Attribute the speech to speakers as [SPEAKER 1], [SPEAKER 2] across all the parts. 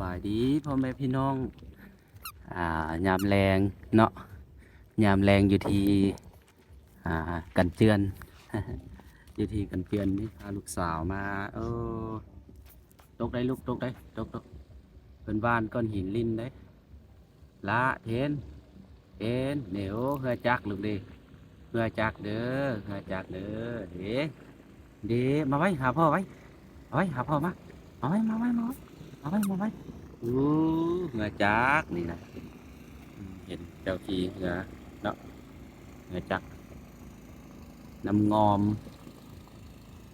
[SPEAKER 1] บายดีพ่อแม่พี่น้องอ่ายามแรงเนาะยามแรงอยู่ที่อ่ากันเจือน อยู่ที่กันเจือนนี่พาลูกสาวมาเออตกได้ลูกตกได้ตกตกเป็นบ้านก้อนหินลิ้นได้ละเทนเทนเหนียวเฮือจักลูกดิเฮือจักเด้อเฮือจักเด้อเด้เด้มาไว้หาพ่อไว้เอาไว้หาพ่อมามาไว้มาไว้มาไว้มา ไว้มาไว้อู้เหงาจักนี่นะเห็นเจ้าทีเหงาเนาะเหงาจักน้ำงอม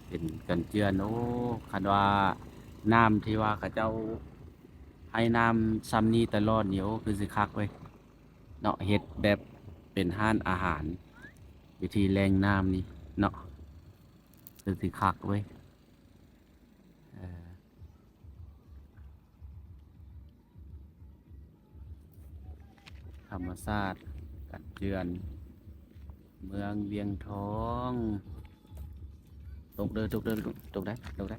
[SPEAKER 1] เป็นกันเจือนโอ้คันว่าน้ำที่ว่าเขาเจ้าให้น้ำซ้ำนี้ตลอดเนี่โอ้คือสิคักเว้ยเนาะเฮ็ดแบบเป็นห้านอาหาร วิธีแรงน้ำนี่เนาะคือสิคักเว้ย ธรรมศาสตร์กัดเจือน เมืองเวียงทองตกเด้อตกเด้อตกได้ตกได้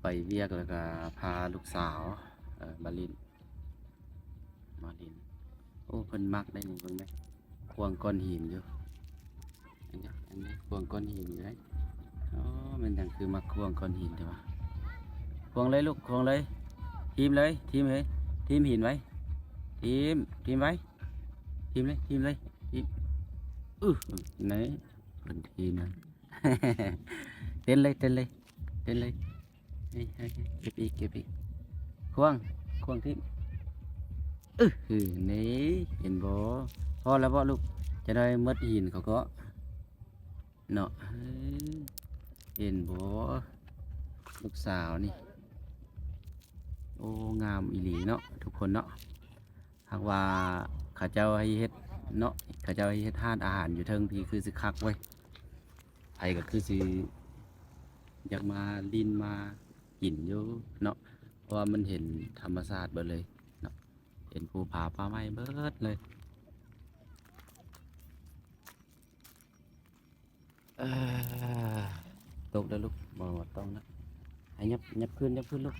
[SPEAKER 1] ไปเวียกแล้วก็พาลูกสาวเออมาลินมาลิน โอ้เพิ่นมักได้หนี่เพิ่นไหมควงก้อนหินอยู่อันนี้อันนี้ควงก้อนหินอยู่ได้ อ๋อมันดังคือมาควงก้อนหินใช่ปะควงเลยลูกควงเลย ทีมเลยทีมเลยทีมหินไว้ทีมทีมไว้ทีมเลยทีมเลยทีมอื้อไหนเป็นทีมนะเต้นเลยเต้นเลยเต้นเลยเฮ้ยเก็บอีกเก็บอีกควงควงทีมอื้อหือนี่เห็นบ่พอแล้วบ่ลูกจะได้หมดหินเขาก็เนาะ เห็นบ่ลูกสาวนี่ โอ้งามอีหลีเนาะทุกคนเนาะหากว่าข้าเจ้าให้เฮ็ดเนาะข้าเจ้าให้เฮ็ดทานอาหารอยู่เทิงพี่คือสิคักไว้ยไผก็คือสิอยากมาลินมากินอยู่เนาะเพราะว่ามันเห็นธรรมชาติเบิดเลยเนาะเห็นภูผาป่าไม้เบิดเลย เอ่อ ตกแล้วลูกบ่ต้องนะให้ยับยับขึ้นยับขึ้นลูก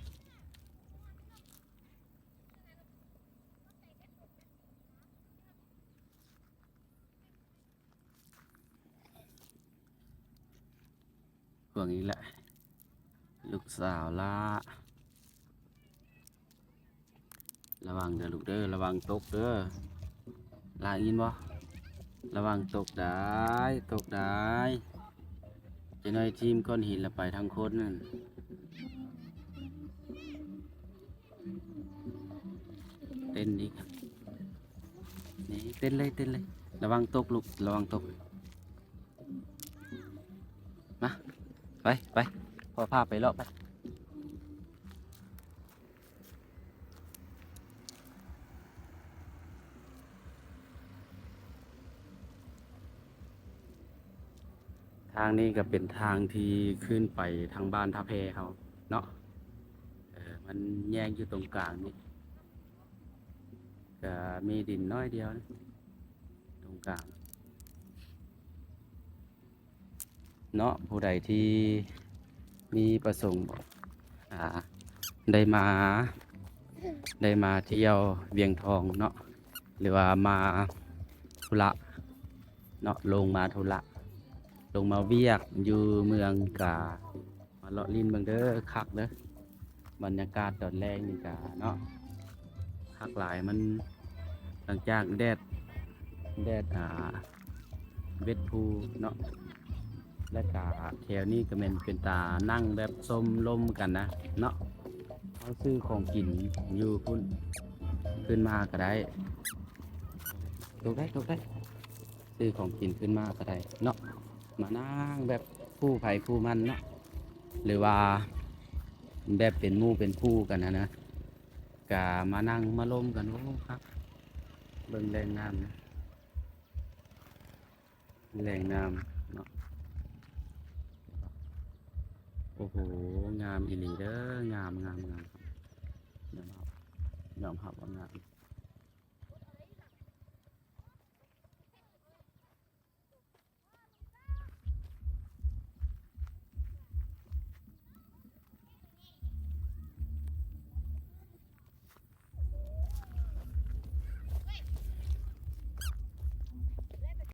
[SPEAKER 1] ห่วงอีกแหละลูก จะน้อยทีมก้อนหินละไปทางโคนนั่นเต้นอีกนี่เต้นเลยเต้นเลย ระวังตกลูกระวังตก มา ไปไปพอพาไปเลาะไป ทางนี้ก็เป็นทางที่ขึ้นไปทางบ้านท่าเพเขาเนาะเออมันแยกอยู่ตรงกลางนี่ก็มีดินน้อยเดียวนะตรงกลางเนาะผู้ใดที่มีประสงค์อ่าได้มา ได้มาเที่ยวเวียงทองเนาะหรือว่ามาธุระเนาะลงมาธุระ ลงมาเวียกอยู่เมืองกา มาเลาะลินเมืองเด้อคักเด้อบรรยากาศตอนแรกนี่กาเนาะคักหลายมันหลังจากแดดแดดอ่าเวทภูเนาะและกาแถวนี้ก็เป็นเป็นตานั่งแบบสมลมกันนะเนาะเขาซื้อของกินอยู่พุ่นขึ้นมาก็ได้ตกได้ตกได้ซื้อของกินขึ้นมาก็ได้เนาะ มานั่งแบบคู่ไผ่คู่มันเนาะหรือว่าแบบเป็นมู่เป็นคู่กันนะนะกามานั่งมาลมกันโอ้ครับเบิ่งแรงน้ำนะแรงน้ำเนาะโอ้โหงามอีหลีเด้องามงามงามยอมรับยอมรับว่างาม